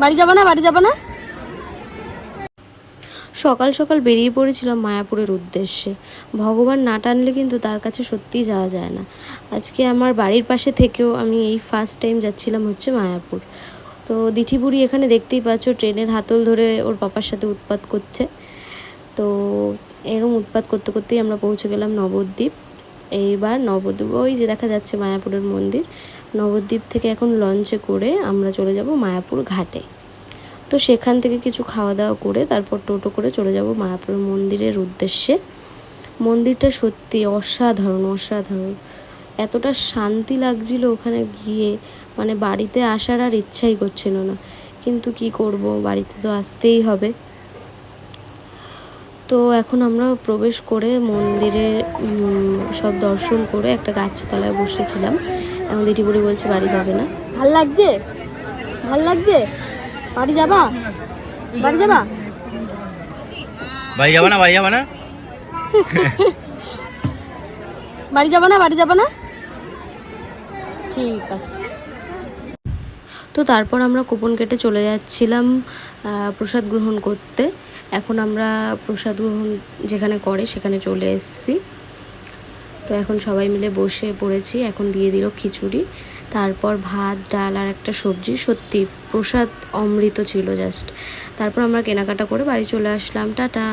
বাড়ি যাব না, বাড়ি যাব না? সকাল সকাল বেরিয়ে পড়েছিলাম মায়াপুরের উদ্দেশ্যে। ভগবান না টানলে কিন্তু তার কাছে সত্যিই যাওয়া যায় না। আজকে আমার বাড়ির পাশে থেকেও আমি এই ফার্স্ট টাইম যাচ্ছিলাম হচ্ছে মায়াপুর। তো দিঠিবুড়ি এখানে দেখতেই পাচ্ছ, ট্রেনের হাতল ধরে ওর পাপার সাথে উৎপাত করছে। তো এরম উৎপাত করতে করতেই আমরা পৌঁছে গেলাম নবদ্বীপ। এইবার নবদ্বীপ, ওই যে দেখা যাচ্ছে মায়াপুরের মন্দির। নবদ্বীপ থেকে এখন লঞ্চে করে আমরা চলে যাব মায়াপুর ঘাটে। তো সেখান থেকে কিছু খাওয়া দাওয়া করে তারপর টোটো করে চলে যাব মায়াপুর মন্দিরের উদ্দেশ্যে। মন্দিরটা সত্যি অসাধারণ অসাধারণ। এতটা শান্তি লাগছিল ওখানে গিয়ে মানে বাড়িতে আসার আর ইচ্ছাই করছিল না। কিন্তু কি করব, বাড়িতে তো আসতেই হবে। তো এখন আমরা প্রবেশ করে মন্দিরে সব দর্শন করে একটা গাছতলায় বসেছিলাম। এখন দিদি বুড়ি বলছে বাড়ি যাবে না। ভালো লাগছে? ভালো লাগছে? বাড়ি যাবা? বাড়ি যাবা? বাড়ি যাব না বাড়ি যাব না? বাড়ি যাব না বাড়ি যাব না? ঠিক আছে। তো তারপর আমরা কুপন কেটে চলে যাচ্ছিলাম প্রসাদ গ্রহণ করতে। এখন আমরা প্রসাদ গ্রহণ যেখানে করে সেখানে চলে এসেছি। তো এখন সবাই মিলে বসে পড়েছি, এখন দিয়ে দিল খিচুড়ি। তারপর ভাত, ডাল আর একটা সবজি। সত্যি প্রসাদ অমৃত ছিল জাস্ট তারপর আমরা কেনাকাটা করে বাড়ি চলে আসলাম। টাটা!